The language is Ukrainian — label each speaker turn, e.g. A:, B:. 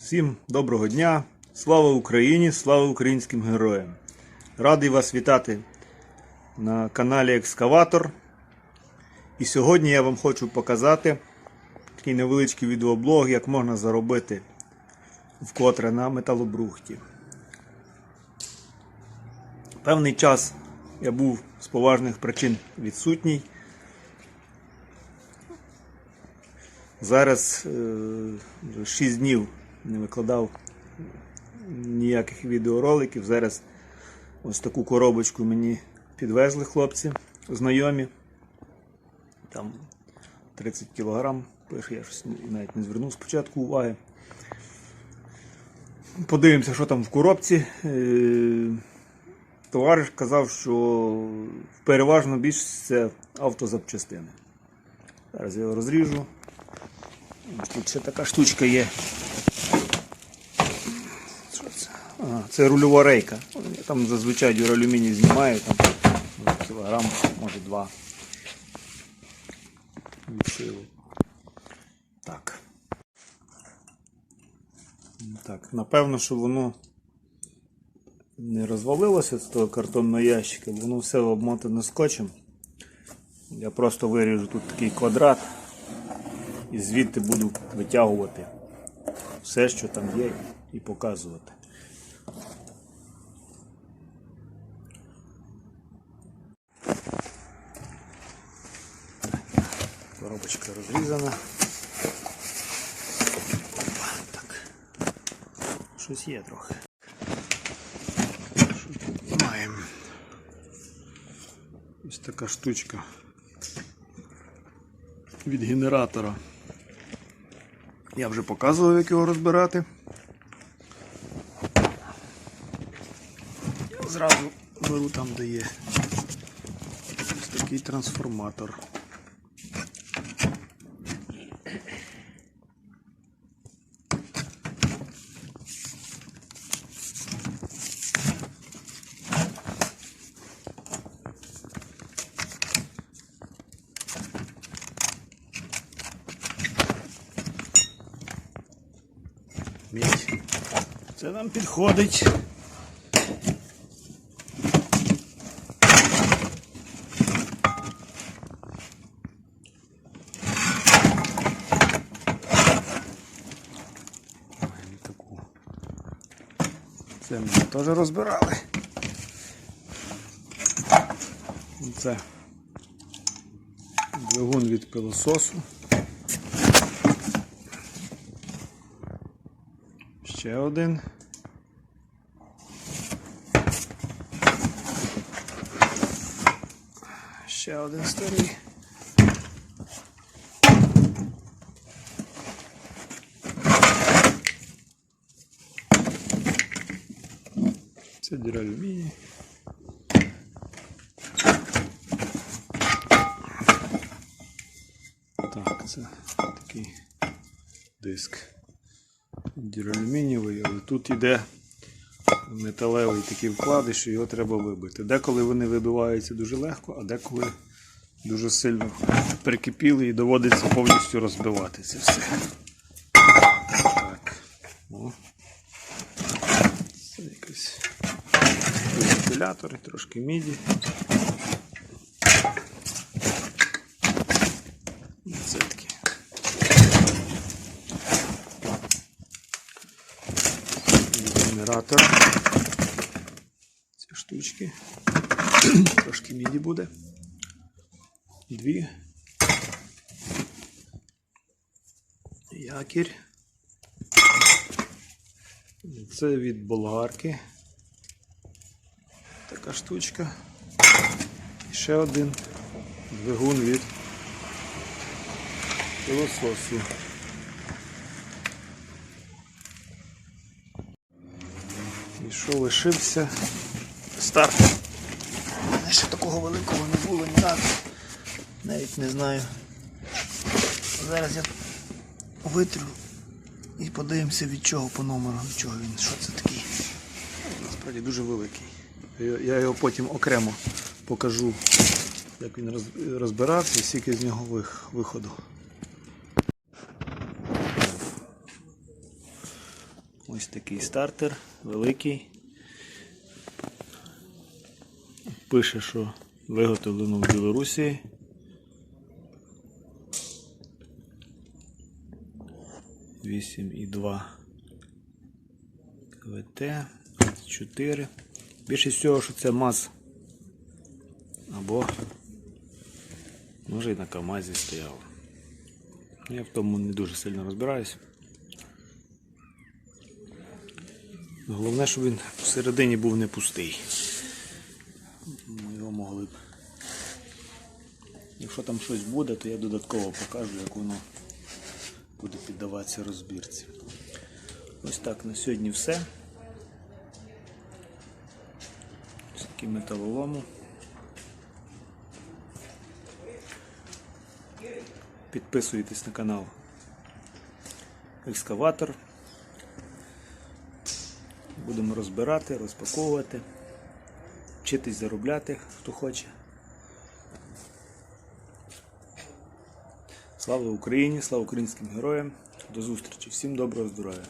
A: Всім доброго дня! Слава Україні! Слава українським героям! Радий вас вітати на каналі Екскаватор. І сьогодні я вам хочу показати такий невеличкий відеоблог, як можна заробити вкотре на металобрухті. Певний час я був з поважних причин відсутній. Зараз е, 6 днів не викладав ніяких відеороликів. Зараз ось таку коробочку мені підвезли хлопці знайомі. Там 30 кілограм пише, я щось навіть не звернув спочатку уваги. Подивимося, що там в коробці. Е, Товариш казав, що переважно більшість це автозапчастини. Зараз я його розріжу. Тут ще така штучка є. Що це? Рульова рейка. Я там зазвичай дюралюміній знімаю, там кілограм, може два. Від сили. Так. Так, напевно, що воно не розвалилося з того картонного ящика, воно все обмотане скотчем. Я просто виріжу тут такий квадрат і звідти буду витягувати все, що там є, і показувати. Коробочка розрізана. Так. Щось є трохи. Що тут маємо? Ось така штучка від генератора. Я вже показував, як його розбирати. Зразу беру там, де є ось такий трансформатор. Мідь. Це нам підходить. Це ми теж розбирали. Це двигун від пилососу. Ще один. Ще один старий. Це дюралюміній. Так, це такий диск дюралюмінієвий, але тут йде металевий такий вкладиш, що його треба вибити. Деколи вони вибиваються дуже легко, а деколи дуже сильно прикипіли і доводиться повністю розбивати це все. Так. О. Це якийсь вентилятор, трошки міді. І Це таке. Від. Ці штучки. Трошки міді буде. Дві. Якір. Це від болгарки. Така штучка. І ще один двигун від пилососу. І що лишився старт. Мене ще такого великого не було ні разу. Навіть не знаю. Зараз я витрю і подивимося від чого по номеру, від чого він, що це такий. Насправді дуже великий. Я- його потім окремо покажу, як він роз- розбирався, скільки з нього виходу. Ось такий стартер, великий. Пише, що виготовлено в Білорусі. Вісім і два КВТ 4. Більше всього, що це МАЗ. Або може і на КАМАЗі стояв. Я в тому не дуже сильно розбираюсь. Головне, щоб він всередині був не пустий. Ми його могли б. Якщо там щось буде, то я додатково покажу, як воно буде піддаватися розбірці. Ось так на сьогодні все. Ось такий металолому. Підписуйтесь на канал Екскаватор. Будемо розбирати, розпаковувати, вчитись заробляти, хто хоче. Слава Україні, слава українським героям. До зустрічі. Всім доброго здоров'я.